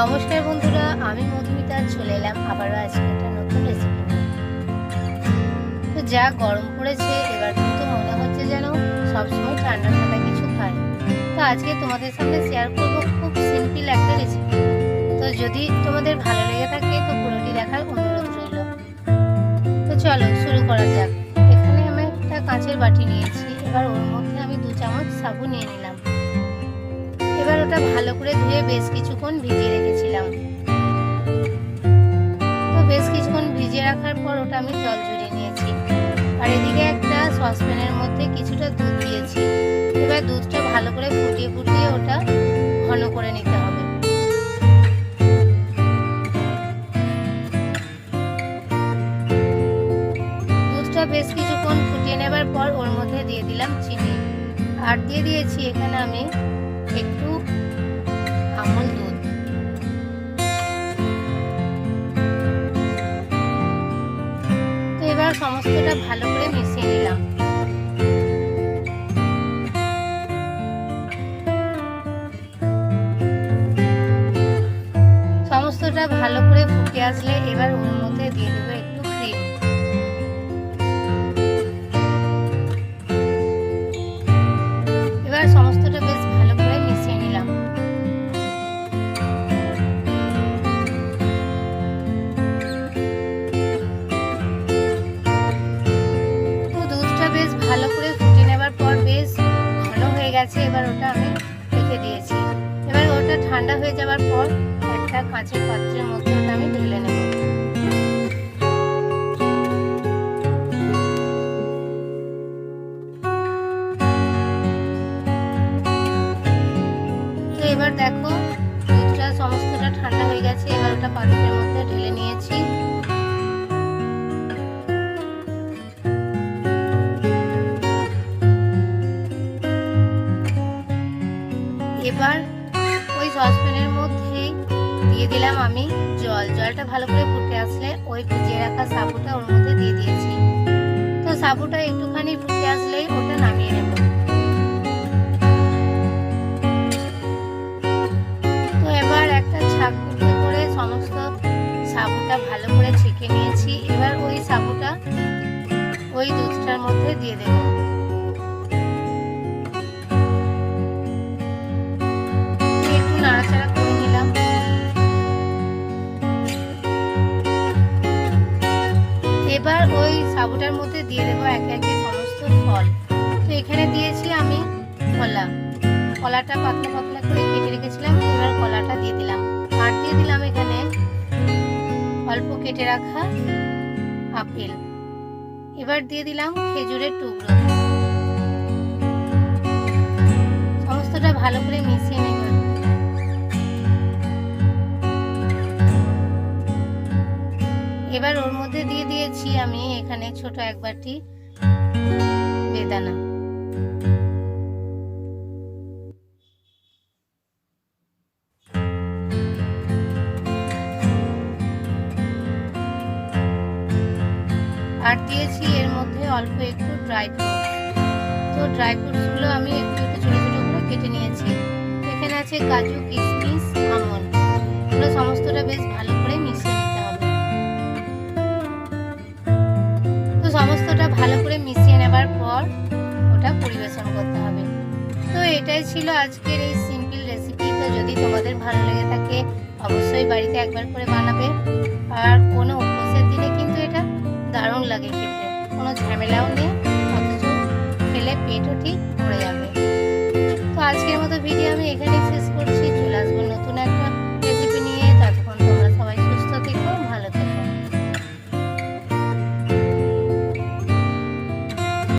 নমস্কার বন্ধুরা, আমি মধুমিতা, চলে এলাম আবারও আজকে একটা নতুন রেসিপি তো যা গরম পড়েছে, এবার কিন্তু মনে হচ্ছে যেন সবসময় ঠান্ডা ঠান্ডা কিছু খাই। তো আজকে তোমাদের সামনে শেয়ার করব খুব সিম্পল একটা রেসিপি তো যদি তোমাদের ভালো লেগে থাকে, তো পুরোটি দেখার অনুরোধ রইল। তো চলো শুরু করা যাক। এখানে আমি একটা কাঁচের বাটি নিয়েছি, এবার ওর মধ্যে আমি দু চামচ সাবু নিয়ে নিলাম। এবার ওটা ভালো করে ধুয়ে বেশ কিছুক্ষণ ভিজিয়ে রেখেছিলাম। তো বেশ কিছুক্ষণ ভিজিয়ে রাখার পর ওটা আমি জল ঝরিয়ে নিয়েছি। আর এদিকে একটা সসপ্যানের মধ্যে কিছুটা দুধ দিয়েছি। এবার দুধটা ভালো করে ফুটিয়ে ফুটিয়ে ওটা ঘন করে নিতে হবে। দুধটা বেশ কিছুক্ষণ ফুটিয়ে নেবার পর ওর মধ্যে দিয়ে দিলাম চিনি। আর দিয়ে দিয়েছি এখানে আমি একটু আমল দুধ। তো এবার সমস্তটা ভালো করে মিশিয়ে নিলাম। সমস্তটা ভালো করে ফুটে আসলে এবার ওর দিয়ে দেবো বেশ ভালো করে ফুটে নেবার পর বেশ ঘন হয়ে গেছে। এবার ওটা আমি রেখে দিয়েছি। এবার ওটা ঠান্ডা হয়ে যাওয়ার পর একটা কাঁচের পাত্রের মধ্যে ওটা আমি ঢেলে নেব। এবার দেখো, দুধটা সমস্তটা ঠান্ডা হয়ে গেছে। এবার ওটা পাত্রের মধ্যে ঢেলে নিয়েছি। এবার ওই সসপ্যানের মধ্যে দিয়ে দিলাম আমি জল। জলটা ভালো করে ফুটে আসলে ওই ভিজিয়ে রাখা সাবুটা ওর মধ্যে দিয়ে দিয়েছি। তো সাবুটা একটুখানি ফুটে আসলেই ওটা নামিয়ে নেব। তো এবার একটা ছাঁকুতে করে সমস্ত সাবুটা ভালো করে ছেঁকে নিয়েছি। এবার ওই সাবুটা ওই দুধটার মধ্যে দিয়ে দেবো। ওই সাবুটার মধ্যে দিয়ে দেবো একে একে সমস্ত ফল। তো এখানে দিয়েছি আমি কলা। কলাটা পাতলা পাতলা করে কেটে রেখেছিলাম, এবার কলাটা দিয়ে দিলাম। আর দিয়ে দিলাম এখানে অল্প কেটে রাখা আপেল। এবার দিয়ে দিলাম খেজুরের টুকরো। সমস্তটা ভালো করে মিশিয়ে এবার ওর মধ্যে দিয়ে দিয়েছি আমি এখানে ছোট এক বাটি বেদানা। আর দিয়েছি এর মধ্যে অল্প একটু ড্রাই ফ্রুট তো ড্রাই ফ্রুটসগুলো আমি একটু একটু ছোটো ছোটো করে কেটে নিয়েছি। এখানে আছে কাজু কিশমিশ আমন্ড এগুলো সমস্তটা বেশ ভালো মশলাটা ভালো করে মিশিয়ে নেবার পর ওটা পরিবেশন করতে হবে। তো এটাই ছিল আজকের এই সিম্পল রেসিপি তো যদি তোমাদের ভালো লেগে থাকে, অবশ্যই বাড়িতে একবার করে বানাবে। আর কোনো উপোসের দিনে কিন্তু এটা দারুণ লাগে খেতে। কোনো ঝামেলাও নেই, অথচ খেলে পেটও ঠিক পড়ে যাবে। তো আজকের মতো ভিডিও আমি এখানেই শেষ করছি।